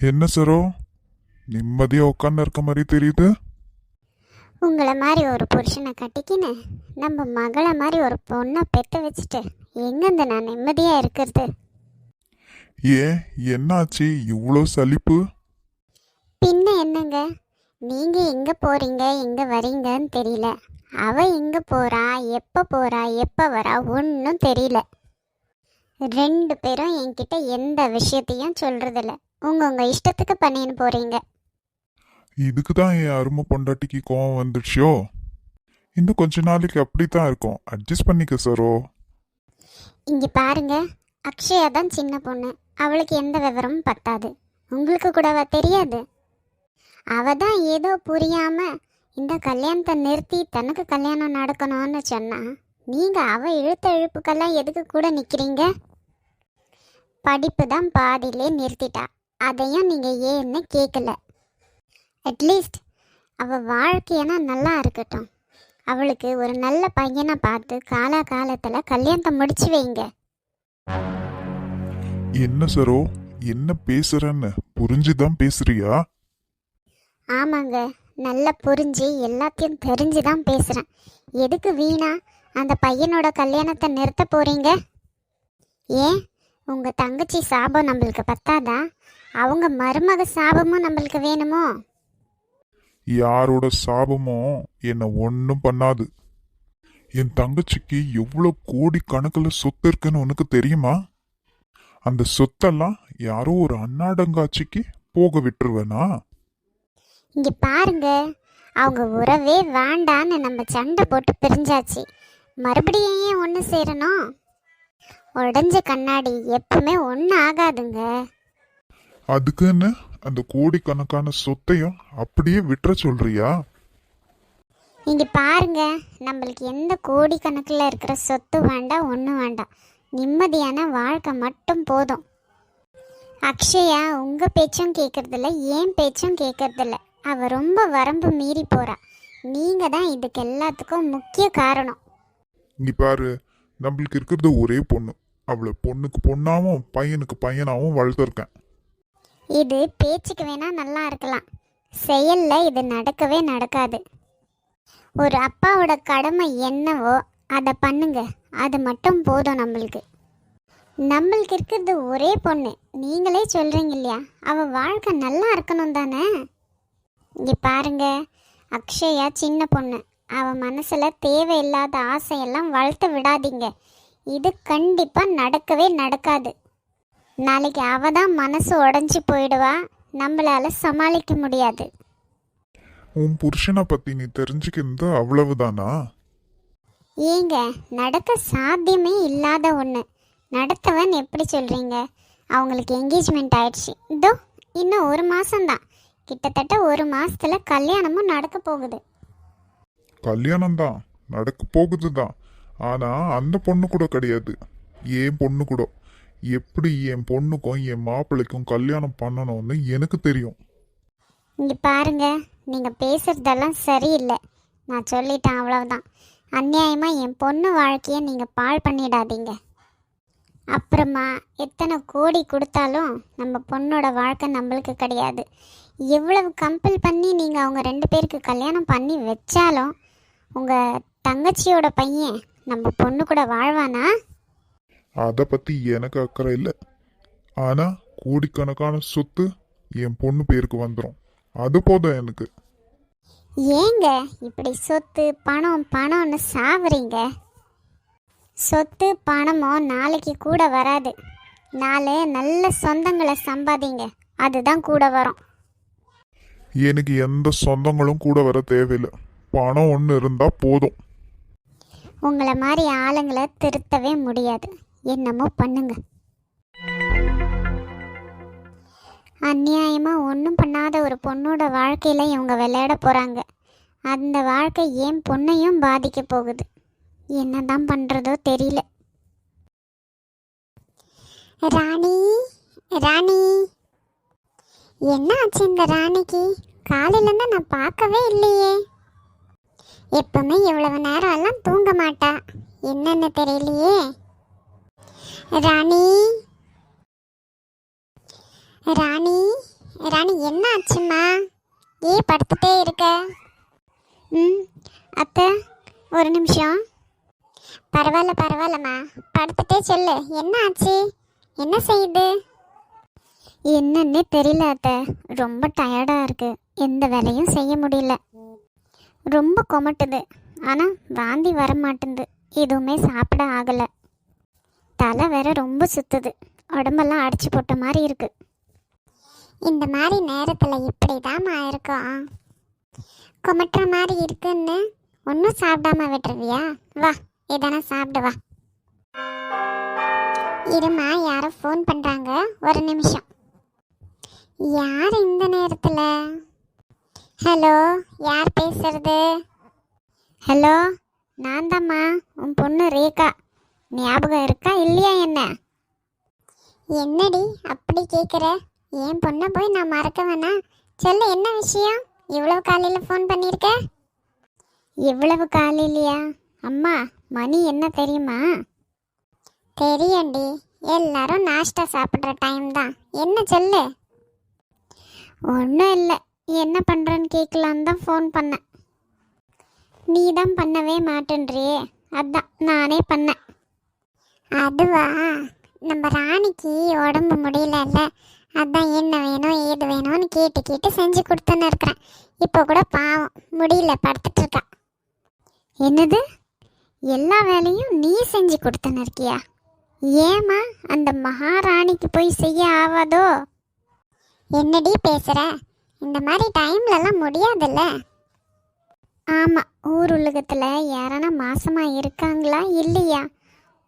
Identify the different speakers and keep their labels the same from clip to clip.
Speaker 1: என்ன சரோ நிம்மதியா உட்காந்து இருக்க மாதிரி தெரியுது.
Speaker 2: உங்களை மாதிரி ஒரு புருஷனை கட்டிக்கின்னு நம்ம மகளை மாதிரி ஒரு பொண்ணை பெற்று வச்சுட்டு எங்கேருந்து நான் நிம்மதியாக இருக்கிறது?
Speaker 1: ஏன்? என்னாச்சு? இவ்வளோ சலிப்பு?
Speaker 2: பின்ன என்னங்க? நீங்கள் எங்கே போகிறீங்க எங்கே வரீங்கன்னு தெரியல. அவ எங்கே போகிறா எப்போ போகிறா எப்போ வரா? ஒன்றும் தெரியல. ரெண்டு பேரும் என்கிட்ட எந்த விஷயத்தையும் சொல்கிறதில்ல உங்கள் உங்கள் இஷ்டத்துக்கு பண்ணின்னு போகிறீங்க
Speaker 1: இதுக்கு தான் என் அருமை பொண்டாட்டிக்கு கோவம் வந்துடுச்சோ? இன்னும் கொஞ்ச நாளைக்கு அப்படித்தான் இருக்கும். அட்ஜஸ்ட் பண்ணிக்க சரோ
Speaker 2: இங்கே பாருங்க அக்ஷயா தான் சின்ன பொண்ணு. அவளுக்கு எந்த விவரமும் பத்தாது. உங்களுக்கு கூடவா தெரியாது? அவ தான் ஏதோ புரியாம இந்த கல்யாணத்தை நிறுத்தி தனக்கு கல்யாணம் நடக்கணும்னு சொன்னா நீங்க அவ இழுத்த இழுப்புக்கெல்லாம் எதுக்கு கூட நிக்கிறீங்க? படிப்பு தான் பாதியிலே நிறுத்திட்டா. அதையும் நீங்க ஏன்னு கேட்கல அட்லீஸ்ட் அவ வாழ்க்கையனா நல்லா இருக்கட்டும். அவளுக்கு ஒரு நல்ல பையனை பார்த்து காலா காலத்துல கல்யாணத்தை முடிச்சு வைங்க.
Speaker 1: என்ன சரோ? என்ன பேசுறன்னு? புரிஞ்சுதான் பேசுறியா?
Speaker 2: ஆமாங்க. நல்லா புரிஞ்சு எல்லாத்தையும் தெரிஞ்சு தான் பேசுகிறேன் எதுக்கு வீணா அந்த பையனோட கல்யாணத்தை நிறுத்த போறீங்க? ஏன்? உங்கள் தங்கச்சி சாபம் நம்மளுக்கு பத்தாதா? அவங்க மருமக சாபமும் நம்மளுக்கு வேணுமோ?
Speaker 1: யாரோட சாபமும் என்னை ஒன்றும் பண்ணாது. என் தங்கச்சிக்கு எவ்வளோ கோடி கணக்கில் சொத்து இருக்குன்னு உனக்கு தெரியுமா? அந்த சொத்தெல்லாம் யாரோ ஒரு அன்னாடங்காட்சிக்கு போக விட்டுருவேனா?
Speaker 2: இங்கே பாருங்க அவங்க உறவே வேண்டான்னு நம்ம சண்டை போட்டு பிரிஞ்சாச்சு. மறுபடியும் ஏன் ஒன்று சேரணும்? உடஞ்ச கண்ணாடி எப்பவுமே ஒன்று ஆகாதுங்க.
Speaker 1: அதுக்குன்னு அந்த கோடிக்கணக்கான சொத்தையும் அப்படியே விட்டுற சொல்றியா?
Speaker 2: இங்கே பாருங்க நம்மளுக்கு எந்த கோடிக்கணக்கில் இருக்கிற சொத்து வேண்டாம் ஒன்றும் வேண்டாம் நிம்மதியான வாழ்க்கை மட்டும் போதும். அக்ஷயா உங்கள் பேச்சும் கேட்கறதில்ல ஏன் பேச்சும் கேட்கறதில்ல அவள் ரொம்ப வரம்பு மீறி போகிறா நீங்கள் தான் இதுக்கு எல்லாத்துக்கும் முக்கிய காரணம்.
Speaker 1: இங்க பாரு நம்மளுக்கு இருக்கிறது ஒரே பொண்ணு. அவளை பொண்ணுக்கு பொண்ணாவும் பையனுக்கு பையனாவும் வளர்த்துருக்கேன்.
Speaker 2: இது பேச்சுக்கு வேணால் நல்லா இருக்கலாம். செயலில் இது நடக்கவே நடக்காது. ஒரு அப்பாவோட கடமை என்னவோ அதை பண்ணுங்க. அது மட்டும் போதும் நம்மளுக்கு. நம்மளுக்கு இருக்கிறது ஒரே பொண்ணு. நீங்களே சொல்கிறீங்க இல்லையா? அவள் வாழ்க்கை நல்லா இருக்கணும் தானே? இங்கே பாருங்க. அக்ஷயா சின்ன பொண்ணு. அவள் மனசில் தேவையில்லாத ஆசையெல்லாம் வளர்த்து விடாதீங்க. இது கண்டிப்பாக நடக்கவே நடக்காது. நாளைக்கு அவ தான் மனசு உடஞ்சி போயிடுவா. நம்மளால சமாளிக்க முடியாது.
Speaker 1: உன் புருஷனை பத்தி நீ தெரிஞ்சுக்கிறது அவ்வளவுதானா?
Speaker 2: ஏங்க நடக்க சாத்தியமே இல்லாத ஒன்று நடத்தவன் எப்படி சொல்கிறீங்க அவங்களுக்கு என்கேஜ்மெண்ட் ஆயிடுச்சு. இதோ இன்னும் ஒரு மாதம்தான் கிட்டத்தட்ட ஒரு மாசத்துல கல்யாணமும் நடக்க போகுது.
Speaker 1: கல்யாணம் தான் நடக்க போகுது தான் ஆனா அந்த பொண்ணு கூட கிடையாது. என் பொண்ணு கூட? எப்படி என் பொண்ணுக்கும் என் மாப்பிள்ளைக்கும் கல்யாணம் பண்ணணும்னு எனக்கு தெரியும்.
Speaker 2: இங்கே பாருங்க நீங்கள் பேசுகிறதெல்லாம் சரியில்லை. நான் சொல்லிட்டேன் அவ்வளவுதான். அநியாயமாக என் பொண்ணு வாழ்க்கையை நீங்கள் பாழ் பண்ணிடாதீங்க. அப்புறமா எத்தனை கோடி கொடுத்தாலும் நம்ம பொண்ணோட வாழ்க்கை நம்மளுக்கு கிடையாது. எவ்வளவு கம்பல் பண்ணி நீங்கள் அவங்க ரெண்டு பேருக்கு கல்யாணம் பண்ணி வச்சாலும் உங்கள் தங்கச்சியோட பையன் நம்ம பொண்ணு கூட வாழ்வானா?
Speaker 1: அதை பத்தி எனக்கு அக்கறை இல்லை. ஆனா கோடிக்கணக்கான சொத்து என் பொண்ணு பேருக்கு வந்துடும் அது போதும் எனக்கு.
Speaker 2: ஏங்க இப்படி சொத்து பணம் பணம்னு சாவுறீங்க? சொத்து பணமோ நாளைக்கு கூட வராது. நாலு நல்ல சொந்தங்களை சம்பாதிங்க. அதுதான் கூட வரும்.
Speaker 1: எனக்கு எந்த சொந்தங்களும் கூட வர தேவையில்லை. பணம் ஒன்று இருந்தா போதும்.
Speaker 2: உங்களை மாதிரி ஆளுங்களை திருத்தவே முடியாது. என்னமோ பண்ணுங்க. அந்நியாயமாக ஒன்றும் பண்ணாத ஒரு பொண்ணோட வாழ்க்கையில் இவங்க விளையாட போறாங்க. அந்த வாழ்க்கை ஏன் பொண்ணையும் பாதிக்க போகுது? என்ன தான் பண்ணுறதோ தெரியல. ராணி ராணி. என்ன ஆச்சு இந்த ராணிக்கு? காலையிலேருந்து நான் பார்க்கவே இல்லையே. எப்பவுமே இவ்வளவு நேரம் எல்லாம் தூங்க மாட்டா. என்னன்னு தெரியலையே. ராணி. ராணி ராணி என்ன ஆச்சும்மா ஏ படுத்துட்டே இருக்க. ம் அத்தை ஒரு நிமிஷம். பரவாயில்ல பரவாயில்லம்மா. படுத்துட்டே சொல்லு. என்ன ஆச்சு என்ன செய்யுது? என்னன்னே தெரியல அத்தை. ரொம்ப டயர்டாக இருக்கு. எந்த வேலையும் செய்ய முடியல. ரொம்ப கொமட்டுது. ஆனால் வாந்தி வர மாட்டேங்குது எதுவுமே சாப்பிட ஆகலை. தலை வேற ரொம்ப சுத்துது. உடம்பெல்லாம் அடிச்சு போட்ட மாதிரி இருக்கு. இந்த மாதிரி நேரத்தில் இப்படி தாம்மா இருக்கும் மாதிரி இருக்குன்னு ஒன்றும் சாப்பிடாம விட்டுருவியா? வா எதனா சாப்பிடு வா. இருமா யாரோ ஃபோன் பண்ணுறாங்க ஒரு நிமிஷம். யார் இந்த நேரத்தில்? ஹலோ யார் பேசுறது? ஹலோ நான் தாம்மா உன் பொண்ணு ரேகா. ஞாபகம் இருக்கா இல்லையா என்ன? என்னடி அப்படி கேட்குற என் பொண்ணை போய் நான் மறக்க வேணா? சொல்லு என்ன விஷயம்? இவ்வளவு காலையில் ஃபோன் பண்ணியிருக்க இவ்வளவு காலையிலையா? அம்மா மணி என்ன தெரியுமா? தெரியும்டி. எல்லாரும் நாஷ்டா சாப்பிட்ற டைம் தான். என்ன சொல்லு? ஒன்றும் இல்லை. என்ன பண்ணுறேன்னு கேட்கலான்னு தான் ஃபோன் பண்ணேன். நீ தான் பண்ணவே மாட்டேன்றியே. அதான் நானே பண்ணேன். அதுவா? நம்ம ராணிக்கு உடம்பு முடியலல்ல. அதான் என்ன வேணும் ஏது வேணும்னு கேட்டு கேட்டு செஞ்சு கொடுத்துன்னு இருக்கிறேன். இப்போ கூட பாவம் முடியல படுத்துட்டு இருக்கா. என்னது? எல்லா வேலையும் நீ செஞ்சு கொடுத்துன்னு இருக்கியா? ஏமா அந்த மகாராணிக்கு போய் செய்ய ஆவாதோ? என்னடி பேசுற? இந்த மாதிரி டைம்லலாம் முடியாதுல்ல? ஆமாம் ஊர் உலகத்தில் யாரானா மாசமா இருக்காங்களா இல்லையா?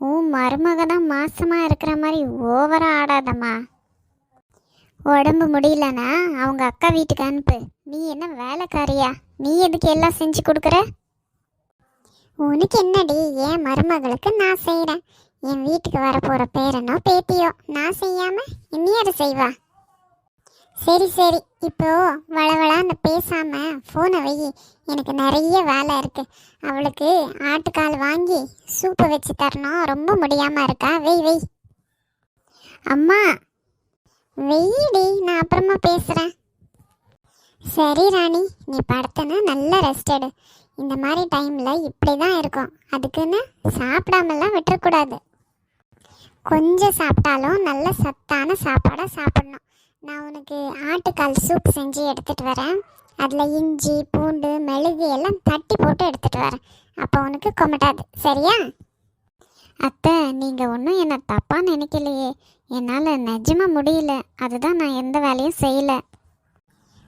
Speaker 2: உன் மருமக தான் மாசமா இருக்கிற மாதிரி ஓவரா ஆடாதம்மா. உடம்பு முடியலனா அவங்க அக்கா வீட்டுக்கு அனுப்பு. நீ என்ன வேலைக்காரியா? நீ எதுக்கு எல்லாம் செஞ்சு கொடுக்குற? உனக்கு என்னடி? என் மருமகளுக்கு நான் செய்கிறேன் என் வீட்டுக்கு வரப்போகிற பேரனோ பேத்தியோ நான் செய்யாமல் இனியாரு செய்வா? சரி சரி. இப்போ வளவளான்னு பேசாம ஃபோனை வை. எனக்கு நிறைய வேலை இருக்கு. அவளுக்கு ஆட்டுக்கால் வாங்கி சூப்பு வச்சு தரணும். ரொம்ப முடியாம இருக்கா? வெய் வெய் அம்மா வெயிடி நான் அப்புறமா பேசுறேன். சரி ராணி நீ படுத்தனா நல்ல ரெஸ்ட் எடு. இந்த மாதிரி டைம்ல இப்படி தான் இருக்கும். அதுக்குன்னு சாப்பிடாமலாம் விட்டுறக்கூடாது. கொஞ்சம் சாப்பிட்டாலும் நல்ல சத்தான சாப்பாடாக சாப்பிடணும். நான் உனக்கு ஆட்டுக்கால் சூப் செஞ்சு எடுத்துகிட்டு வரேன். அதில் இஞ்சி பூண்டு மெழுகு எல்லாம் தட்டி போட்டு எடுத்துகிட்டு வரேன். அப்போ உனக்கு கொமட்டாது. சரியா? அத்தை நீங்கள் ஒன்றும் என்னை தப்பாக நினைக்கலையே. என்னால் நிஜமாக முடியல. அதுதான் நான் எந்த வேலையும் செய்யலை.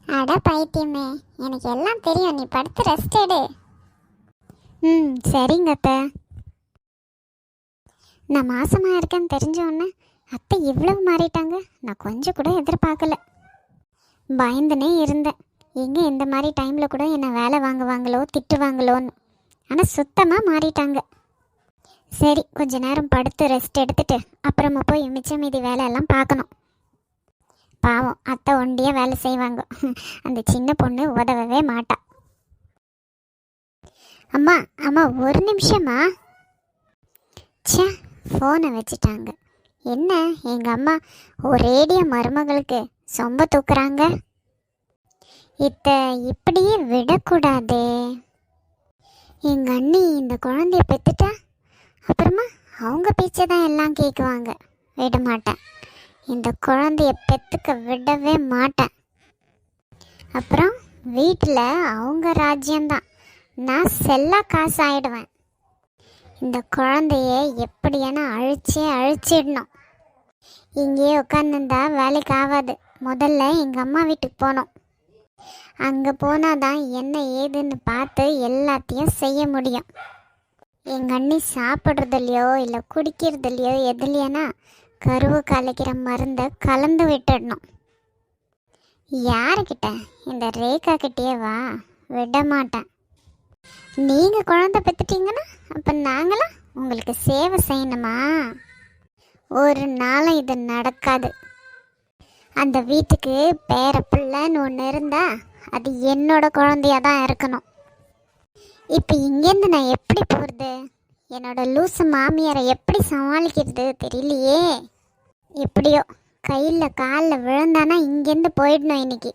Speaker 2: அட பைத்தியமே எனக்கு எல்லாம் தெரியும். நீ படுத்து ரெஸ்ட் எடு. ம் சரிங்க அத்தை. நான் மாசமாக இருக்கேன்னு தெரிஞ்ச உடனே அத்தை இவ்வளவு மாறிட்டாங்க. நான் கொஞ்சம் கூட எதிர்பார்க்கல. பயந்துனே இருந்தேன். எங்கே இந்த மாதிரி டைமில் கூட என்னை வேலை வாங்குவாங்களோ திட்டுவாங்களோன்னு. ஆனால் சுத்தமாக மாறிட்டாங்க. சரி கொஞ்ச நேரம் படுத்து ரெஸ்ட் எடுத்துட்டு அப்புறமா போய் மிச்சம் மீதி வேலையெல்லாம் பார்க்கணும். பாவம் அத்தை ஒண்டியாக வேலை செய்வாங்க. அந்த சின்ன பொண்ணு உதவவே மாட்டா. அம்மா அம்மா ஒரு நிமிஷமா ச்சே ஃபோனை வச்சுட்டாங்க. என்ன? எங்கள் அம்மா ஒரேடிய மருமகளுக்கு சொம்ப தூக்குறாங்க. இத்த இப்படியே விடக்கூடாதே. எங்கள் அண்ணி இந்த குழந்தைய பெற்றுட்டா அப்புறமா அவங்க பேச்சை தான் எல்லாம் கேட்குவாங்க விட மாட்டேன் இந்த குழந்தைய பெற்றுக்க விடவே மாட்டேன். அப்புறம் வீட்டில் அவங்க ராஜ்யம்தான். நான் செல்லா காசு ஆயிடுவேன் இந்த குழந்தைய எப்படியான அழிச்சே அழிச்சிடணும். இங்கேயே உட்காந்துருந்தா வேலைக்கு ஆகாது. முதல்ல எங்கள் அம்மா வீட்டுக்கு போகணும் அங்கே போனாதான் என்ன ஏதுன்னு பார்த்து எல்லாத்தையும் செய்ய முடியும். எங்கள் அண்ணி சாப்பிட்றதுலையோ இல்லை குடிக்கிறதுலையோ எதுலையானா கருவு கலைக்கிற மருந்தை கலந்து விட்டுடணும். யாருக்கிட்ட? இந்த ரேகா கிட்டேயே வா. விட மாட்டேன் நீங்கள் குழந்தை பெற்றுட்டீங்கன்னா அப்போ நாங்களாம் உங்களுக்கு சேவை செய்யணுமா? ஒரு நாளும் இது நடக்காது. அந்த வீட்டுக்கு பேர பிள்ளைன்னு ஒன்று இருந்தா அது என்னோட குழந்தையாக தான் இருக்கணும். இப்போ இங்கேருந்து நான் எப்படி போகிறது என்னோட லூசு மாமியாரை எப்படி சமாளிக்கிறது தெரியலையே. எப்படியோ கையில் காலில் விழுந்தானா இங்கேருந்து போயிடணும் இன்னைக்கு.